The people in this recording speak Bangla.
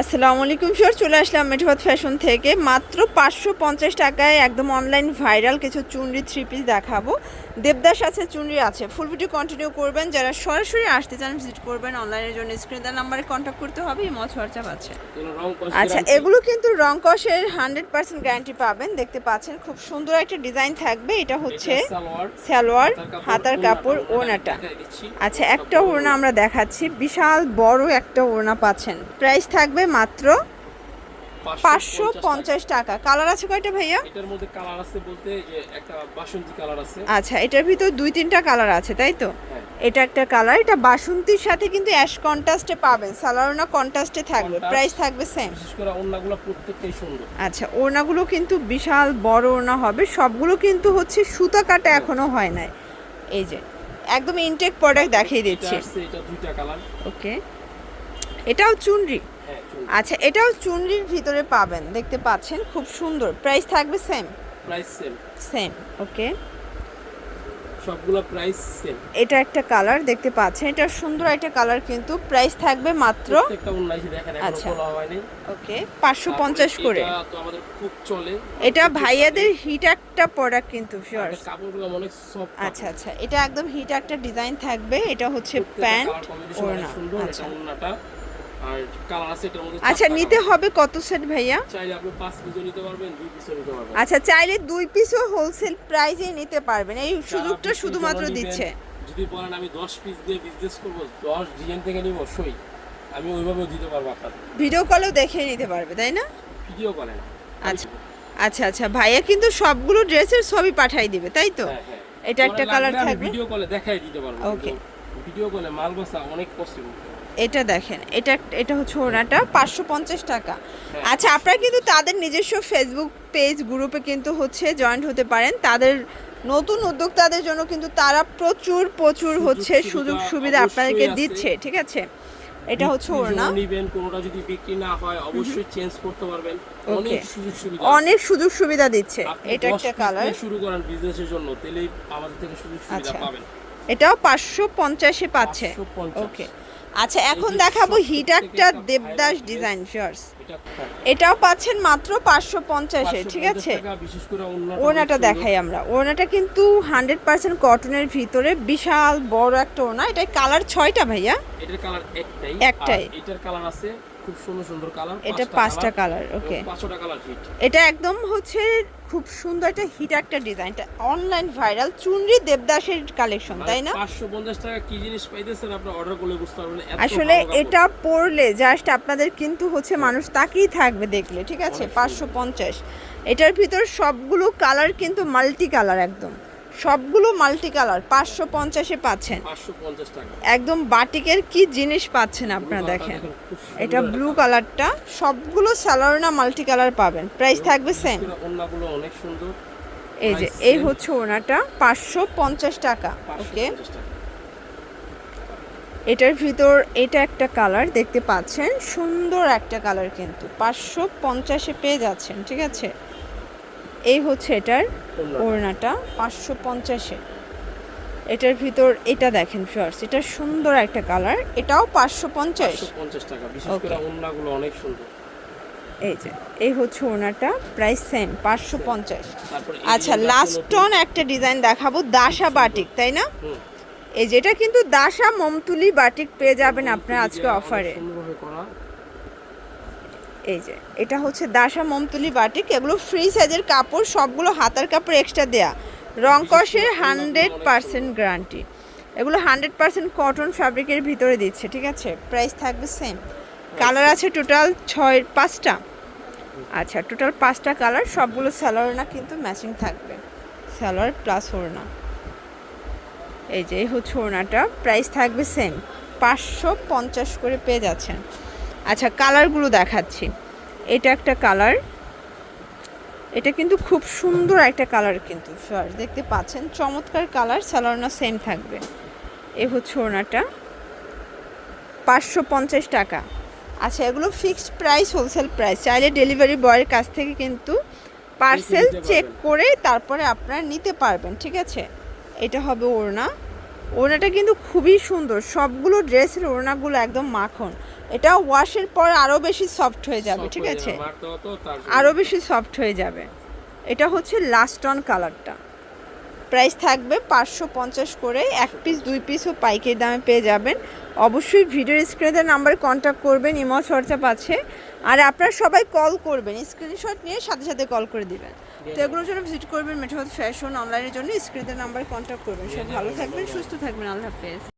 আসসালামু আলাইকুম স্যার চলে আসলাম মেঠোবাদ ফ্যাশন থেকে। মাত্র পাঁচশো পঞ্চাশ টাকায় একদম অনলাইন ভাইরাল কিছু চুনরি থ্রি পিস দেখাবো। দেবদাস আছে চুনরি আছে। ফুল ভিডিও কন্টিনিউ করবেন। যারা সরাসরি আসতে চান ভিজিট করবেন অনলাইনের জন্য। স্ক্রিন দেওয়ার নাম্বারে কন্ট্যাক্ট করতে হবে হোয়াটসঅ্যাপ আছে। কোনো আচ্ছা এগুলো কিন্তু রং কষের হান্ড্রেড পার্সেন্ট গ্যারান্টি পাবেন। দেখতে পাচ্ছেন খুব সুন্দর একটা ডিজাইন থাকবে। এটা হচ্ছে সালোয়ার, হাতার কাপড়, ওড়নাটা। ওনাটা আচ্ছা একটা ওড়না আমরা দেখাচ্ছি। বিশাল বড় একটা ওড়না পাচ্ছেন। প্রাইস থাকবে মাত্র পাঁচশো পঞ্চাশ টাকা। কালার আছে কয়টা ভাইয়া? এটার মধ্যে কালার আছে বলতে একটা বাসন্তী কালার আছে। আচ্ছা এটার ভিতর দুই তিনটা কালার আছে তাই তো? হ্যাঁ। এটা একটা কালার এটা বাসন্তীর সাথে কিন্তু অ্যাশ কন্ট্রাস্টে পাবেন। সালারোনা কন্ট্রাস্টে থাকবে প্রাইস থাকবে সেম বিশেষ করে ওড়নাগুলো প্রত্যেকটাই সুন্দর। আচ্ছা ওড়নাগুলো কিন্তু বিশাল বড় ওড়না হবে। সবগুলো কিন্তু হচ্ছে সুতা কাটা এখনও হয় নাই। এই যে একদম ইনটেক প্রোডাক্ট দেখিয়ে দিচ্ছি। এটা দুইটা কালার ওকে এটাও চুনরি। হ্যাঁ আচ্ছা এটাও চুনরির ভিতরে পাবেন দেখতে পাচ্ছেন খুব সুন্দর। প্রাইস থাকবে same? Price same. Same okay. সবগুলো প্রাইস সেম। এটা একটা কালার দেখতে পাচ্ছেন এটা সুন্দর একটা কালার কিন্তু প্রাইস থাকবে মাত্র আচ্ছা। ওকে পাঁচশো পঞ্চাশ করে। এটা তো আমাদের খুব চলে। এটা ভাইয়াদের হিট একটা প্রোডাক্ট কিন্তু শিওর কাপড়গুলো অনেক সফট আচ্ছা আচ্ছা এটা একদম হিট একটা ডিজাইন থাকবে এটা হচ্ছে প্যান্ট ওড়না আচ্ছা। আর কালার আছে এটার মধ্যে আচ্ছা নিতে হবে। কত সেট ভাইয়া? চাইলে আপনি পাঁচ পিসও নিতে পারবেন দুই পিসও নিতে পারবেন। আচ্ছা চাইলে দুই পিসও হোলসেল প্রাইজে নিতে পারবেন। এই সুযোগটা শুধুমাত্র দিচ্ছে। যদি বলেন আমি দশ পিস দিয়ে বিজনেস করব দশ ডিজাইন থেকে নিব সই আমি ওইভাবেও দিতে পারব আপনাদের। ভিডিও কলেও দেখে নিতে পারবে তাই না? ভিডিও করেন আচ্ছা আচ্ছা আচ্ছা ভাইয়া কিন্তু সবগুলো ড্রেসের ছবি পাঠাই দিবে তাই তো? এটা একটা কালার থাকবে? ভিডিও কলে দেখাই দিতে পারব Okay. ভিডিও কলে মাল বসা অনেক পসিবল এটা দেখেন এটা এটা হচ্ছে ওনাটা পাঁচশো পঞ্চাশ টাকা। আচ্ছা আপনারা কিন্তু তাদের নিজস্ব ফেসবুক পেজ গ্রুপে কিন্তু হচ্ছে জয়েন্ট হতে পারেন। তাদের নতুন উদ্যোক্তাদের জন্য কিন্তু তারা প্রচুর প্রচুর হচ্ছে সুযোগ সুবিধা আপনাদেরকে দিচ্ছে ঠিক আছে? এটা হচ্ছে ওড়না। নিবেন কোনোটা যদি বিক্রি না হয় অবশ্যই চেঞ্জ করতে পারবেন। অনেক সুযোগ সুবিধা অনেক সুযোগ সুবিধা দিচ্ছে। এটা একটা কালার শুরু করেন বিজনেসের জন্য তাহলেই আমাদের থেকে সুযোগ সুবিধা আচ্ছা। পাবেন। এটাও পাঁচশো পঞ্চাশে পাচ্ছে। ওকে আচ্ছা এখন দেখাবো হিটারটা হিট একটা একটা দেবদাস ডিজাইন ফিয়ার্স এটাও পাচ্ছেন মাত্র পাঁচশো পঞ্চাশে ঠিক আছে? সুন্দর। দেখাই আমরা। ওনাটা কিন্তু হান্ড্রেড পার্সেন্ট কটনের ভিতরে বিশাল বড় একটা ওনা এটা কালার ছয়টা ভাইয়া? একটাই। একটাই। এটার কালার আছে খুব সুন্দর সুন্দর কালার এটা পাঁচটা কালার ওকে পাঁচটা কালার হিট এটা একদম হচ্ছে খুব সুন্দর একটা হিট একটা ডিজাইনটা অনলাইন ভাইরাল চুনরি দেবদাসের কালেকশন তাই না? পাঁচশো পঞ্চাশ টাকা কি জিনিস পাইতেছেন আপনি অর্ডার করলে বুঝতে পারবেন আসলে এটা পরলে জাস্ট আপনাদের কিন্তু হচ্ছে মানুষ তাকিয়ে থাকবে দেখলে ঠিক আছে? অনেক পাঁচশো পঞ্চাশ এটার ভিতর সবগুলো কালার কিন্তু মাল্টি কালার একদম। সবগুলো মাল্টি কালার পাঁচশো পঞ্চাশে পাচ্ছেন একদম বাটিকের কি জিনিস পাচ্ছেন আপনারা দেখেন। এটা ব্লু কালারটা সবগুলো সালোয়ারনা মাল্টি কালার পাবেন। প্রাইস থাকবে সেম এই যে এই হচ্ছে ওনাটা পাঁচশো পঞ্চাশ টাকা ওকে এটার ভিতর এটা একটা কালার দেখতে পাচ্ছেন। সুন্দর একটা কালার কিন্তু। পাঁচশো পঞ্চাশে পেয়ে যাচ্ছেন ঠিক আছে? এই হচ্ছে এটার ওড়নাটা। পাঁচশো পঞ্চাশে। এটার ভিতর এটা দেখেন ফার্স্ট এটা সুন্দর একটা কালার এটাও পাঁচশো পঞ্চাশ। 550 টাকা বিশেষ করে ওড়নাগুলো অনেক সুন্দর। এই যে এই হচ্ছে ওড়নাটা প্রাইস সেম পাঁচশো পঞ্চাশ। আচ্ছা লাস্ট টন একটা ডিজাইন দেখাবো দাসা বাটিক তাই না? এই যেটা কিন্তু দাসা মমতুলি বাটিক পেয়ে যাবেন আপনার আজকে অফারে এই যে, এটা হচ্ছে দাসা মমতুলি বাটিক, এগুলো ফ্রি সাইজের কাপড়, সবগুলো হাতার কাপড় এক্সট্রা দেয়া। রং কষের হান্ড্রেড পার্সেন্ট গ্যারান্টি এগুলো হান্ড্রেড পার্সেন্ট কটন ফ্যাব্রিকের ভিতরে দিচ্ছে, ঠিক আছে? প্রাইস থাকবে সেম কালার আছে টোটাল ছয়, পাঁচটা। আচ্ছা টোটাল পাঁচটা কালার সবগুলো স্যালোয়ার না কিন্তু ম্যাচিং থাকবে। স্যালোয়ার প্লাস ওড়না। এই যে হচ্ছে ওড়নাটা প্রাইস থাকবে সেম পাঁচশো পঞ্চাশ করে পেয়ে যাচ্ছেন। আচ্ছা কালারগুলো দেখাচ্ছি। এটা একটা কালার। এটা কিন্তু খুব সুন্দর একটা কালার কিন্তু ফার্স্ট দেখতে পাচ্ছেন? চমৎকার কালার স্যালোনা সেম থাকবে। এ হচ্ছে ওনাটা। পাঁচশো পঞ্চাশ টাকা। আচ্ছা এগুলো ফিক্সড প্রাইস হোলসেল প্রাইস। চাইলে ডেলিভারি বয়ের কাছ থেকে কিন্তু পার্সেল চেক করে তারপরে আপনারা নিতে পারবেন ঠিক আছে? এটা হবে ওড়না। ওড়নাটা কিন্তু খুবই সুন্দর। সবগুলো ড্রেসের ওড়নাগুলো একদম মাখন। এটা ওয়াশের পর আরও বেশি সফট হয়ে যাবে ঠিক আছে। আরও বেশি সফট হয়ে যাবে। এটা হচ্ছে লাস্ট অন কালারটা প্রাইস থাকবে পাঁচশো পঞ্চাশ করে এক পিস দুই পিসও পাইকারি দামে পেয়ে যাবেন। অবশ্যই ভিডিওর স্ক্রিনের নাম্বারে কন্ট্যাক্ট করবেন ইমো হোয়াটসঅ্যাপ আছে। আর আপনারা সবাই কল করবেন স্ক্রিনশট নিয়ে সাথে সাথে কল করে দিবেন। তো এগুলোর জন্য ভিজিট করবেন মেট্রোপথ ফ্যাশন অনলাইনের জন্য স্ক্রিনের নাম্বার কন্ট্যাক্ট করবেন। সব ভালো থাকবেন সুস্থ থাকবেন আল্লাহ হাফেজ।